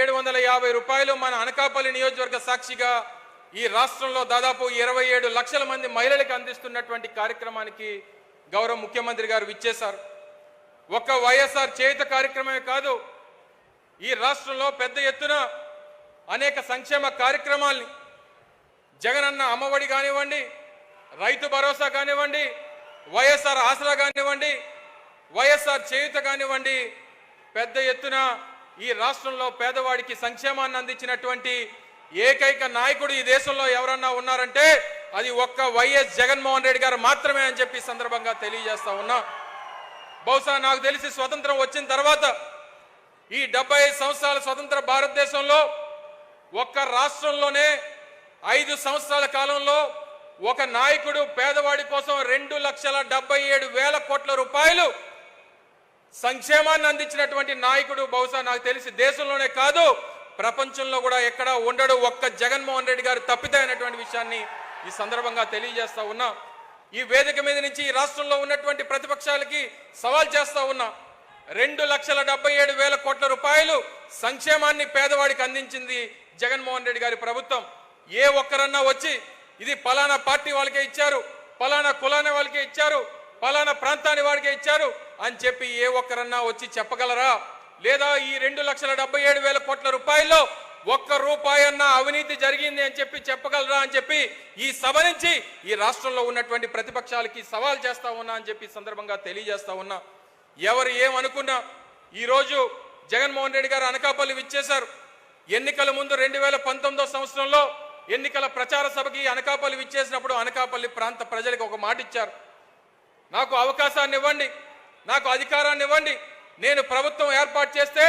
ఏడు వందల యాభై రూపాయలు మన అనకాపల్లి నియోజకవర్గ సాక్షిగా ఈ రాష్ట్రంలో దాదాపు ఇరవై ఏడు లక్షల మంది మహిళలకు అందిస్తున్నటువంటి కార్యక్రమానికి గౌరవ ముఖ్యమంత్రి గారు విచ్చేశారు. ఒక్క వైఎస్ఆర్ చేయుత కార్యక్రమమే కాదు ఈ రాష్ట్రంలో పెద్ద ఎత్తున అనేక సంక్షేమ కార్యక్రమాల్ని జగనన్న అమ్మఒడి కానివ్వండి రైతు భరోసా కానివ్వండి వైఎస్ఆర్ ఆసరా కానివ్వండి వైఎస్ఆర్ చేయుత కానివ్వండి పెద్ద ఎత్తున ఈ రాష్ట్రంలో పేదవాడికి సంక్షేమాన్ని అందించినటువంటి ఏకైక నాయకుడు ఈ దేశంలో ఎవరన్నా ఉన్నారంటే అది ఒక్క వైఎస్ జగన్మోహన్ రెడ్డి గారు మాత్రమే అని చెప్పి సందర్భంగా తెలియజేస్తా ఉన్నా. బహుశా నాకు తెలిసి స్వతంత్రం వచ్చిన తర్వాత ఈ డెబ్బై ఐదు సంవత్సరాల స్వతంత్ర భారతదేశంలో ఒక్క రాష్ట్రంలోనే ఐదు సంవత్సరాల కాలంలో ఒక నాయకుడు పేదవాడి కోసం రెండు లక్షల డెబ్బై ఏడు వేల కోట్ల రూపాయలు సంక్షేమాన్ని అందించినటువంటి నాయకుడు బహుశా నాకు తెలిసి దేశంలోనే కాదు ప్రపంచంలో కూడా ఎక్కడా ఉండడు ఒక్క జగన్మోహన్ రెడ్డి గారు తప్పితే అనేటువంటి విషయాన్ని ఈ సందర్భంగా తెలియజేస్తా ఉన్నా. ఈ వేదిక మీద నుంచి ఈ రాష్ట్రంలో ఉన్నటువంటి ప్రతిపక్షాలకి సవాల్ చేస్తా ఉన్నా. రెండు లక్షల డెబ్బై ఏడు వేల కోట్ల రూపాయలు సంక్షేమాన్ని పేదవాడికి అందించింది జగన్మోహన్ రెడ్డి గారి ప్రభుత్వం. ఏ ఒక్కరన్నా వచ్చి ఇది పలానా పార్టీ వాళ్ళకే ఇచ్చారు పలానా కులాన వాళ్ళకే ఇచ్చారు పలానా ప్రాంతాన్ని వాడికే ఇచ్చారు అని చెప్పి ఏ ఒక్కరన్నా వచ్చి చెప్పగలరా? లేదా ఈ రెండు లక్షల డెబ్బై ఏడు వేల కోట్ల రూపాయల్లో ఒక్క రూపాయన్న అవినీతి జరిగింది అని చెప్పి చెప్పగలరా అని చెప్పి ఈ సభ నుంచి ఈ రాష్ట్రంలో ఉన్నటువంటి ప్రతిపక్షాలకి సవాల్ చేస్తా ఉన్నా అని చెప్పి సందర్భంగా తెలియజేస్తా ఉన్నా. ఎవరు ఏమనుకున్నా ఈరోజు జగన్మోహన్ రెడ్డి గారు అనకాపల్లి విచ్చేశారు. ఎన్నికల ముందు రెండు వేల పంతొమ్మిదో సంవత్సరంలో ఎన్నికల ప్రచార సభకి అనకాపల్లి విచ్చేసినప్పుడు అనకాపల్లి ప్రాంత ప్రజలకు ఒక మాట ఇచ్చారు. నాకు అవకాశాన్ని ఇవ్వండి. నాకు అధికారాన్ని ఇవ్వండి. నేను ప్రభుత్వం ఏర్పాటు చేస్తే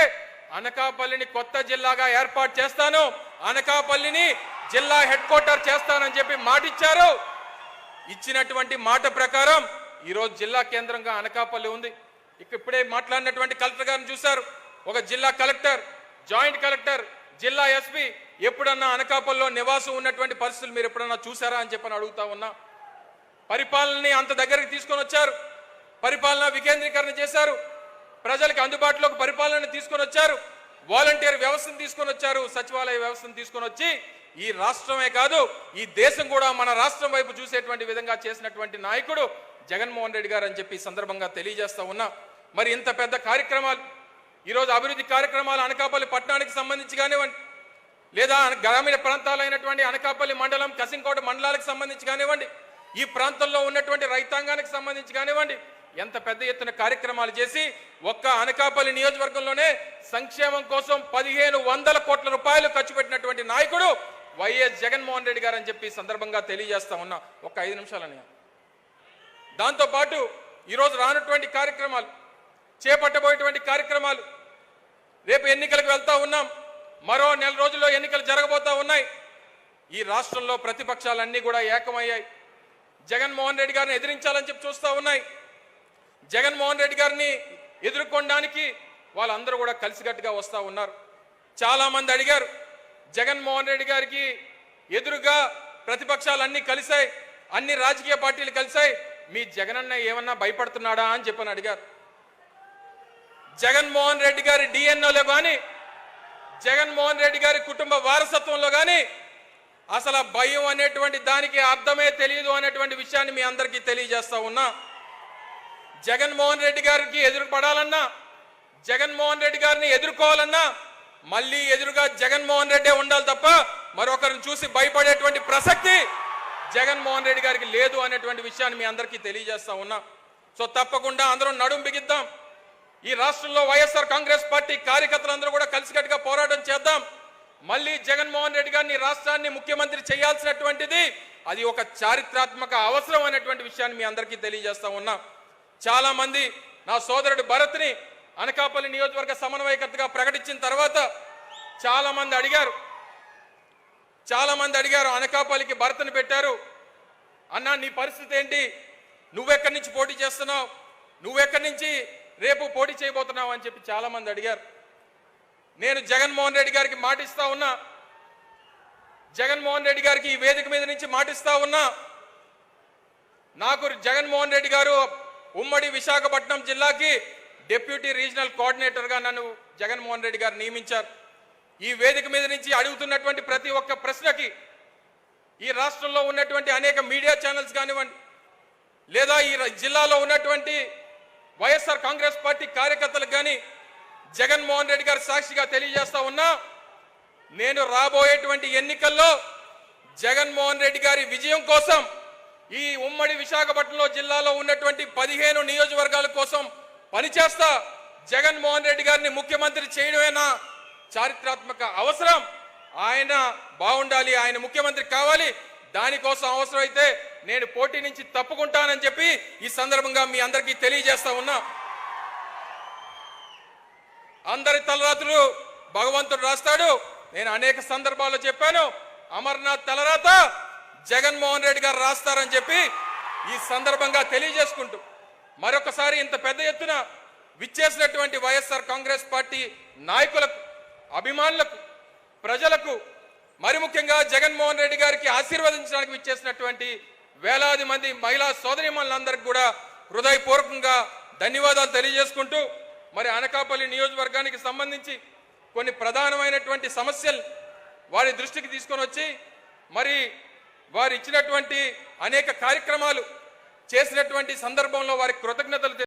అనకాపల్లిని కొత్త జిల్లాగా ఏర్పాటు చేస్తాను. అనకాపల్లిని జిల్లా హెడ్ క్వార్టర్ చేస్తానని చెప్పి మాట ఇచ్చారు ఇచ్చినటువంటి మాట ప్రకారం ఈరోజు జిల్లా కేంద్రంగా అనకాపల్లి ఉంది. ఇక ఇప్పుడే మాట్లాడినటువంటి కలెక్టర్ గారిని చూశారు. ఒక జిల్లా కలెక్టర్ జాయింట్ కలెక్టర్ జిల్లా ఎస్పీ ఎప్పుడన్నా అనకాపల్లిలో నివాసం ఉన్నటువంటి పరిస్థితులు మీరు ఎప్పుడన్నా చూసారా అని చెప్పని అడుగుతా ఉన్నా. పరిపాలనని అంత దగ్గరికి తీసుకొని వచ్చారు. పరిపాలన వికేంద్రీకరణ చేశారు. ప్రజలకు అందుబాటులోకి పరిపాలన తీసుకొని వచ్చారు. వాలంటీర్ వ్యవస్థను తీసుకొని వచ్చారు. సచివాలయ వ్యవస్థను తీసుకొని వచ్చి ఈ రాష్ట్రమే కాదు ఈ దేశం కూడా మన రాష్ట్రం వైపు చూసేటువంటి విధంగా చేసినటువంటి నాయకుడు జగన్మోహన్ రెడ్డి గారు అని చెప్పి సందర్భంగా తెలియజేస్తా ఉన్నా. మరి ఇంత పెద్ద కార్యక్రమాలు ఈరోజు అభివృద్ధి కార్యక్రమాలు అనకాపల్లి పట్టణానికి సంబంధించి కానివ్వండి లేదా గ్రామీణ ప్రాంతాలైనటువంటి అనకాపల్లి మండలం కసింకోట మండలాలకు సంబంధించి కానివ్వండి ఈ ప్రాంతంలో ఉన్నటువంటి రైతాంగానికి సంబంధించి కానివ్వండి ఎంత పెద్ద ఎత్తున కార్యక్రమాలు చేసి ఒక్క అనకాపల్లి నియోజకవర్గంలోనే సంక్షేమం కోసం పదిహేను వందల కోట్ల రూపాయలు ఖర్చు పెట్టినటువంటి నాయకుడు వైఎస్ జగన్మోహన్ రెడ్డి గారు అని చెప్పి సందర్భంగా తెలియజేస్తా ఉన్నా. ఒక ఐదు నిమిషాలని దాంతోపాటు ఈరోజు రానటువంటి కార్యక్రమాలు చేపట్టబోయేటువంటి కార్యక్రమాలు రేపు ఎన్నికలకు వెళ్తా ఉన్నాం. మరో నెల రోజుల్లో ఎన్నికలు జరగబోతా ఉన్నాయి. ఈ రాష్ట్రంలో ప్రతిపక్షాలన్నీ కూడా ఏకమయ్యాయి. జగన్మోహన్ రెడ్డి గారిని ఎదిరించాలని చెప్పి చూస్తూ ఉన్నాయి. జగన్మోహన్ రెడ్డి గారిని ఎదుర్కొనడానికి వాళ్ళందరూ కూడా కలిసికట్టుగా వస్తూ ఉన్నారు. చాలా మంది అడిగారు జగన్మోహన్ రెడ్డి గారికి ఎదురుగా ప్రతిపక్షాలు అన్నీ కలిశాయి అన్ని రాజకీయ పార్టీలు కలిశాయి మీ జగనన్న ఏమన్నా భయపడుతున్నాడా అని చెప్పని అడిగారు. జగన్మోహన్ రెడ్డి గారి డిఎన్ఓలో కానీ జగన్మోహన్ రెడ్డి గారి కుటుంబ వారసత్వంలో కానీ అసలు భయం అనేటువంటి దానికి అర్థమే తెలియదు అనేటువంటి విషయాన్ని మీ అందరికీ తెలియజేస్తా ఉన్నా. జగన్మోహన్ రెడ్డి గారికి ఎదురుపడాలన్నా జగన్మోహన్ రెడ్డి గారిని ఎదుర్కోవాలన్నా మళ్ళీ ఎదురుగా జగన్మోహన్ రెడ్డే ఉండాలి తప్ప మరొకరిని చూసి భయపడేటువంటి ప్రసక్తి జగన్మోహన్ రెడ్డి గారికి లేదు అనేటువంటి విషయాన్ని మీ అందరికీ తెలియజేస్తా ఉన్నా. సో తప్పకుండా అందరం నడుం బిగిద్దాం. ఈ రాష్ట్రంలో వైఎస్ఆర్ కాంగ్రెస్ పార్టీ కార్యకర్తలందరూ కూడా కలిసికట్టుగా పోరాటం చేద్దాం. మళ్ళీ జగన్మోహన్ రెడ్డి గారిని రాష్ట్రాన్ని ముఖ్యమంత్రి చేయాల్సినటువంటిది అది ఒక చారిత్రాత్మక అవసరం అనేటువంటి విషయాన్ని మీ అందరికీ తెలియజేస్తా ఉన్నా. చాలా మంది నా సోదరుడు భరత్ని అనకాపల్లి నియోజకవర్గ సమన్వయకర్తగా ప్రకటించిన తర్వాత చాలా మంది అడిగారు. చాలా మంది అడిగారు అనకాపల్లికి భరత్ని పెట్టారు. అన్నా నీ పరిస్థితి ఏంటి? నువ్వెక్కడి నుంచి పోటీ చేస్తున్నావు? నువ్వెక్కడి నుంచి రేపు పోటీ చేయబోతున్నావు అని చెప్పి చాలా మంది అడిగారు. నేను జగన్మోహన్ రెడ్డి గారికి మాటిస్తా ఉన్నా. జగన్మోహన్ రెడ్డి గారికి ఈ వేదిక మీద నుంచి మాటిస్తా ఉన్నా. నాకు జగన్మోహన్ రెడ్డి గారు ఉమ్మడి విశాఖపట్నం జిల్లాకి డిప్యూటీ రీజనల్ కోఆర్డినేటర్గా నన్ను జగన్మోహన్ రెడ్డి గారు నియమించారు. ఈ వేదిక మీద నుంచి అడుగుతున్నటువంటి ప్రతి ఒక్క ప్రశ్నకి ఈ రాష్ట్రంలో ఉన్నటువంటి అనేక మీడియా ఛానల్స్ కానివ్వండి లేదా ఈ జిల్లాలో ఉన్నటువంటి వైఎస్ఆర్ కాంగ్రెస్ పార్టీ కార్యకర్తలకు కానీ జగన్మోహన్ రెడ్డి గారు సాక్షిగా తెలియజేస్తా ఉన్నా నేను రాబోయేటువంటి ఎన్నికల్లో జగన్మోహన్ రెడ్డి గారి విజయం కోసం ఈ ఉమ్మడి విశాఖపట్నంలో జిల్లాలో ఉన్నటువంటి పదిహేను నియోజకవర్గాల కోసం పనిచేస్తా జగన్మోహన్ రెడ్డి గారిని ముఖ్యమంత్రి చేయడమేనా చారిత్రాత్మక అవసరం. ఆయన బాగుండాలి ఆయన ముఖ్యమంత్రి కావాలి. దానికోసం అవసరమైతే నేను పోటీ నుంచి తప్పుకుంటానని చెప్పి ఈ సందర్భంగా మీ అందరికీ తెలియజేస్తా ఉన్నా. అందరి తలరాత్రులు భగవంతుడు రాస్తాడు. నేను అనేక సందర్భాల్లో చెప్పాను అమర్నాథ్ తలరాత జగన్మోహన్ రెడ్డి గారు రాస్తారని చెప్పి ఈ సందర్భంగా తెలియజేసుకుంటూ మరొకసారి ఇంత పెద్ద ఎత్తున విచ్చేసినటువంటి వైఎస్ఆర్ కాంగ్రెస్ పార్టీ నాయకులకు అభిమానులకు ప్రజలకు మరి ముఖ్యంగా జగన్మోహన్ రెడ్డి గారికి ఆశీర్వదించడానికి విచ్చేసినటువంటి వేలాది మంది మహిళా సోదరిమణులందరికీ కూడా హృదయపూర్వకంగా ధన్యవాదాలు తెలియజేసుకుంటూ మరి అనకాపల్లి నియోజకవర్గానికి సంబంధించి కొన్ని ప్రధానమైనటువంటి సమస్యలు వారి దృష్టికి తీసుకొని వచ్చి మరి వారు ఇచ్చినటువంటి అనేక కార్యక్రమాలు చేసినటువంటి సందర్భంలో వారికి కృతజ్ఞతలు